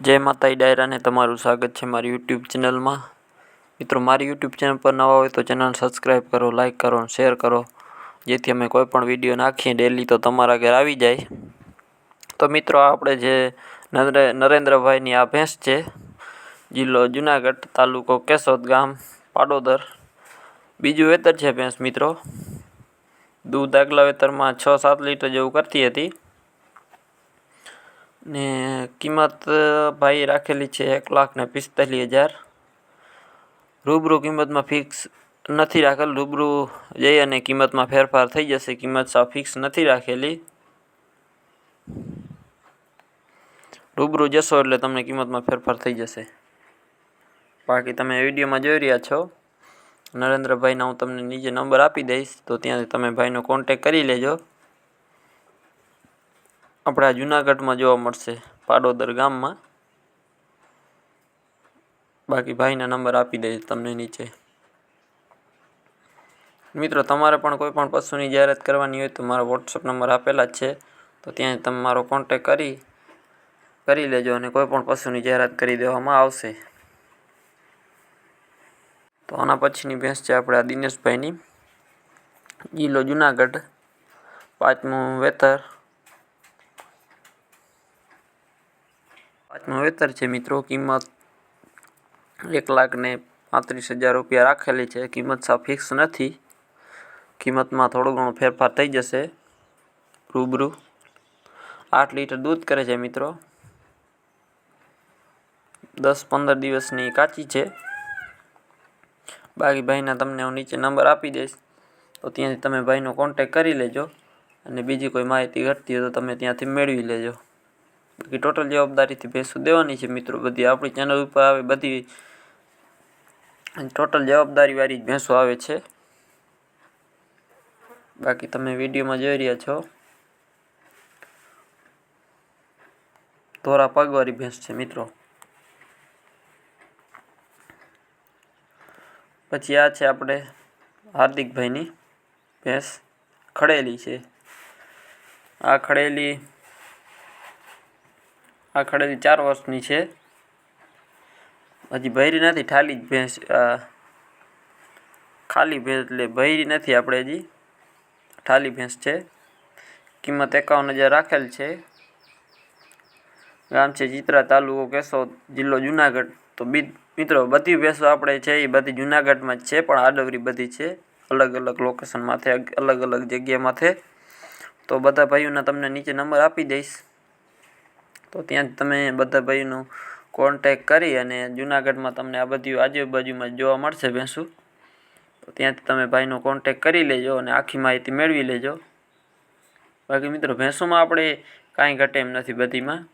જય માતાઈ ડાયરાને તમારું સ્વાગત છે મારી યુટ્યુબ ચેનલમાં. મિત્રો, મારી યુટ્યુબ ચેનલ પર નવા હોય તો ચેનલ સબસ્ક્રાઈબ કરો લાઇક કરો શેર કરો. જેથી અમે કોઈ પણ વીડિયો નાખીએ ડેલી તો તમારા ઘરે આવી જાય. તો મિત્રો, આપણે જે નરે- નરેન્દ્રભાઈની આ ભેંસ છે, જિલ્લો જુનાગઢ તાલુકો કેશોદ ગામ, પાડોદર. બીજું વેતર છે ભેંસ, મિત્રો. દૂધ આગલા વેતરમાં છ સાત લીટર જેવું કરતી હતી. ને કિંમત ભાઈએ ભાઈ રાખેલી છે એક લાખ ને પિસ્તાલીસ હજાર. રૂબરૂ કિંમતમાં ફિક્સ નથી રાખેલ. રૂબરૂ જઈ અને કિંમતમાં ફેરફાર થઈ જશે. કિંમત સાવ ફિક્સ નથી રાખેલી. રૂબરૂ જશો એટલે તમને કિંમતમાં ફેરફાર થઈ જશે. બાકી તમે વિડીયોમાં જોઈ રહ્યા છો. નરેન્દ્રભાઈના હું તમને નીચે નંબર આપી દઈશ. તો ત્યાંથી તમે ભાઈનો કોન્ટેક કરી લેજો. આપણા જુનાગઢમાં જોવા મળશે, પાડોદર ગામમાં. બાકી ભાઈના નંબર આપી દઈએ તમને નીચે. મિત્રો, તમારે પણ કોઈ પણ પશુની જાહેરાત કરવાની હોય તો મારો વોટ્સઅપ નંબર આપેલા જ છે. તો ત્યાં તમે મારો કોન્ટેક કરી કરી લેજો અને કોઈ પણ પશુની જાહેરાત કરી દેવામાં આવશે. તો આના પછીની ભેંસ છે આપણે દિનેશભાઈની. જિલ્લો જુનાગઢ. પાંચમું વેતર. પાંચમું વેતર છે, મિત્રો. કિંમત એક લાખ ને પાંત્રીસ હજાર રૂપિયા રાખેલી છે. કિંમત સાવ ફિક્સ નથી. કિંમતમાં થોડો ઘણો ફેરફાર થઈ જશે. રૂબરૂ. આઠ લીટર દૂધ કરે છે, મિત્રો. દસ પંદર દિવસની કાચી છે. બાકી ભાઈના તમને હું નીચે નંબર આપી દઈશ. તો ત્યાંથી તમે ભાઈનો કોન્ટેક કરી લેજો. અને બીજી કોઈ માહિતી ઘટતી હોય તો તમે ત્યાંથી મેળવી લેજો. બાકી ટોટલ જવાબદારીથી ભેંસો દેવાની છે મિત્રો. બધી આપણી ચેનલ ઉપર આવે બધી ટોટલ જવાબદારીવાળી જ ભેંસો આવે છે. બાકી તમે વિડીયોમાં જોઈ રહ્યા છો. ધોરા પગવાળી ભેંસ છે મિત્રો. પછી આ છે આપણે હાર્દિકભાઈની ભેંસ, ખડેલી છે. આ ખડેલી આ ખડેલી ચાર વર્ષની છે. હજી ભૈરી નથી, ઠાલી જ ભેંસ ખાલી ભેંસ એટલે ભૈરી નથી આપણે હજી. ઠાલી ભેંસ છે. કિંમત એકાવન હજાર રાખેલ છે. ગામ છે ચિત્રા, તાલુકો કેશોદ, જિલ્લો જુનાગઢ. તો બી, મિત્રો, બધી ભેંસો આપણે છે એ બધી જુનાગઢમાં જ છે, પણ આડવરી બધી છે. અલગ અલગ લોકેશનમાંથી અલગ અલગ જગ્યામાંથી તો બધા ભાઈઓના તમને નીચે નંબર આપી દઈશ. તો ત્યાં તમે બધા ભાઈનું કોન્ટેક કરી અને જુનાગઢમાં તમને આ બધી આજુબાજુમાં જોવા મળશે ભેંસું. તો ત્યાંથી તમે ભાઈનો કોન્ટેક કરી લેજો અને આખી માહિતી મેળવી લેજો. બાકી મિત્રો, ભેંસોમાં આપણે કાંઈ ઘટે એમ નથી બધીમાં.